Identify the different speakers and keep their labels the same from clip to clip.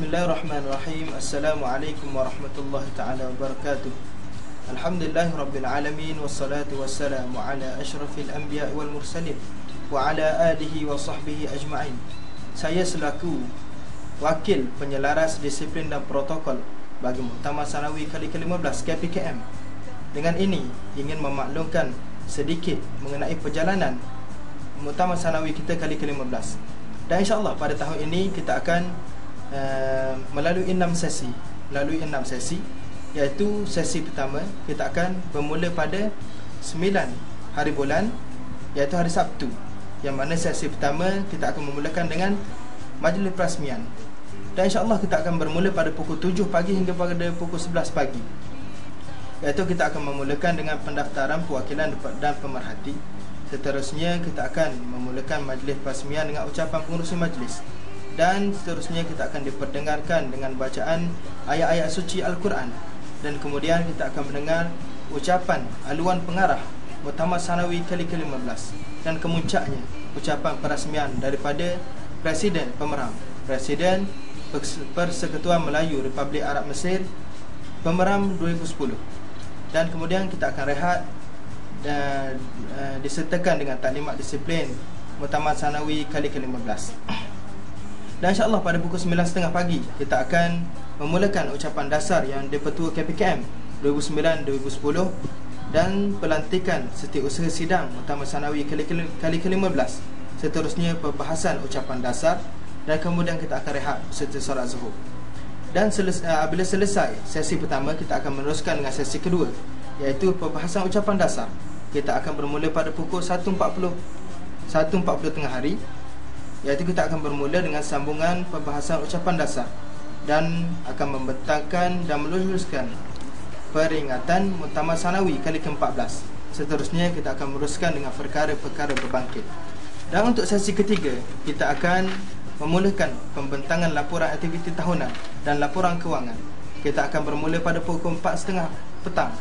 Speaker 1: Bismillahirrahmanirrahim. Assalamualaikum warahmatullahi taala wabarakatuh. Alhamdulillahi rabbil alamin Wassalatu wassalamu ala ashrafil anbiya wal mursalin Wa ala alihi wa sahbihi ajma'in. Saya selaku Wakil penyelaras disiplin dan protokol Bagi Muktamar Sanawi kali ke-15 KPKM Dengan ini ingin memaklumkan sedikit mengenai perjalanan Muktamar Sanawi kita kali ke-15 Dan insyaAllah pada tahun ini kita akan uh, melalui enam sesi. Melalui enam sesi iaitu sesi pertama kita akan bermula pada 9 hari bulan iaitu hari Sabtu. Yang mana sesi pertama kita akan memulakan dengan majlis perasmian. Dan insyaAllah kita akan bermula pada pukul 7 pagi hingga pada pukul 11 pagi. Iaitu kita akan memulakan dengan pendaftaran perwakilan dan pemerhati. Seterusnya kita akan memulakan majlis perasmian dengan ucapan pengurusi majlis dan seterusnya kita akan diperdengarkan dengan bacaan ayat-ayat suci Al-Quran. Dan kemudian kita akan mendengar ucapan aluan pengarah Muktamar Sanawi kali ke-15 dan kemuncaknya ucapan perasmian daripada Presiden Pemerang Presiden Persekutuan Melayu Republik Arab Mesir Pemeram 2010 dan kemudian kita akan rehat dan uh, disertakan dengan taklimat disiplin Muktamar Sanawi kali ke-15 dan insyaAllah pada pukul 9.30 pagi Kita akan memulakan ucapan dasar Yang dipertua KPKM 2009-2010 Dan pelantikan setiausaha sidang Utama Sanawi kali ke-15 Seterusnya perbahasan ucapan dasar Dan kemudian kita akan rehat Serta solat zuhur. Dan seles- uh, bila selesai sesi pertama Kita akan meneruskan dengan sesi kedua Iaitu perbahasan ucapan dasar. Kita akan bermula pada pukul 1.40 1.40 tengah hari Iaitu kita akan bermula dengan sambungan pembahasan ucapan dasar Dan akan membentangkan dan meluluskan Peringatan Muktamar Sanawi kali ke-14. Seterusnya kita akan meneruskan dengan perkara-perkara berbangkit. Dan untuk sesi ketiga Kita akan memulakan pembentangan laporan aktiviti tahunan Dan laporan kewangan. Kita akan bermula pada pukul 4.30 petang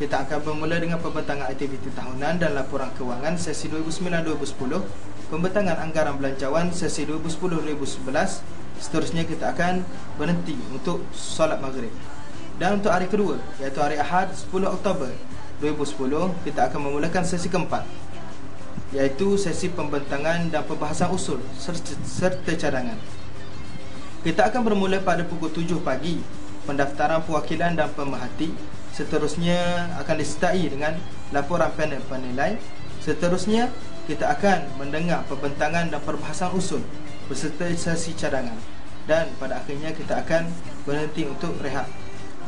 Speaker 1: kita akan bermula dengan pembentangan aktiviti tahunan dan laporan kewangan sesi 2009-2010 Pembentangan anggaran belanjawan sesi 2010-2011 Seterusnya kita akan berhenti untuk solat maghrib. Dan untuk hari kedua iaitu hari Ahad 10 Oktober 2010 Kita akan memulakan sesi keempat Iaitu sesi pembentangan dan pembahasan usul serta, cadangan. Kita akan bermula pada pukul 7 pagi Pendaftaran perwakilan dan pemerhati Seterusnya akan disertai dengan laporan panel penilai Seterusnya kita akan mendengar pembentangan dan perbahasan usul Beserta sesi cadangan. Dan pada akhirnya kita akan berhenti untuk rehat.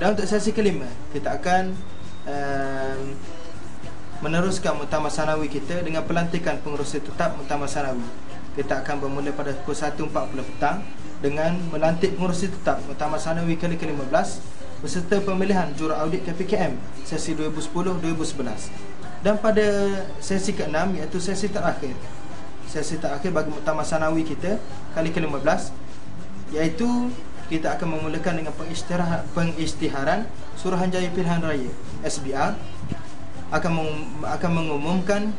Speaker 1: Dan untuk sesi kelima kita akan um, Meneruskan Muktamar Sanawi kita dengan pelantikan pengurusi tetap Muktamar Sanawi. Kita akan bermula pada pukul 1.40 petang Dengan melantik pengurusi tetap Muktamar Sanawi kali ke-15 beserta pemilihan jurah audit KPKM sesi 2010-2011 dan pada sesi ke-6 iaitu sesi terakhir sesi terakhir bagi Muktamar Sanawi kita kali ke-15 iaitu kita akan memulakan dengan pengisytiharan, Suruhanjaya Pilihan Raya SBR akan akan mengumumkan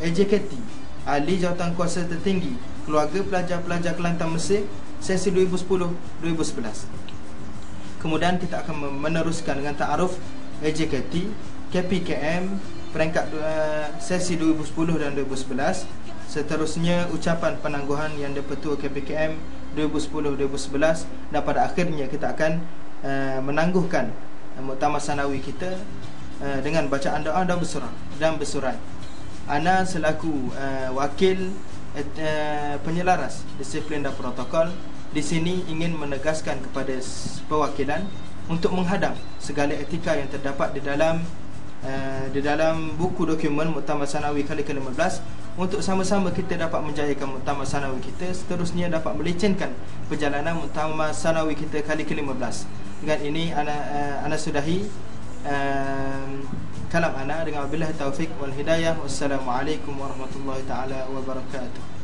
Speaker 1: AJKT Ahli Jawatan Kuasa Tertinggi Keluarga Pelajar-Pelajar Kelantan Mesir sesi 2010-2011 Kemudian kita akan meneruskan dengan ta'aruf AJKT KPKM peringkat uh, sesi 2010 dan 2011 Seterusnya ucapan penangguhan yang dipertua KPKM 2010-2011 Dan pada akhirnya kita akan uh, menangguhkan uh, Muktamar Sanawi kita uh, Dengan bacaan doa dan bersurat, dan bersurat. Ana selaku uh, wakil uh, penyelaras disiplin dan protokol di sini ingin menegaskan kepada perwakilan untuk menghadap segala etika yang terdapat di dalam uh, di dalam buku dokumen Muktamar Sanawi kali ke-15 untuk sama-sama kita dapat menjayakan Muktamar Sanawi kita seterusnya dapat melicinkan perjalanan Muktamar Sanawi kita kali ke-15 dengan ini ana uh, ana sudahi uh, kalam ana. Dengan wabillahi taufik wal hidayah. Wassalamualaikum warahmatullahi taala wabarakatuh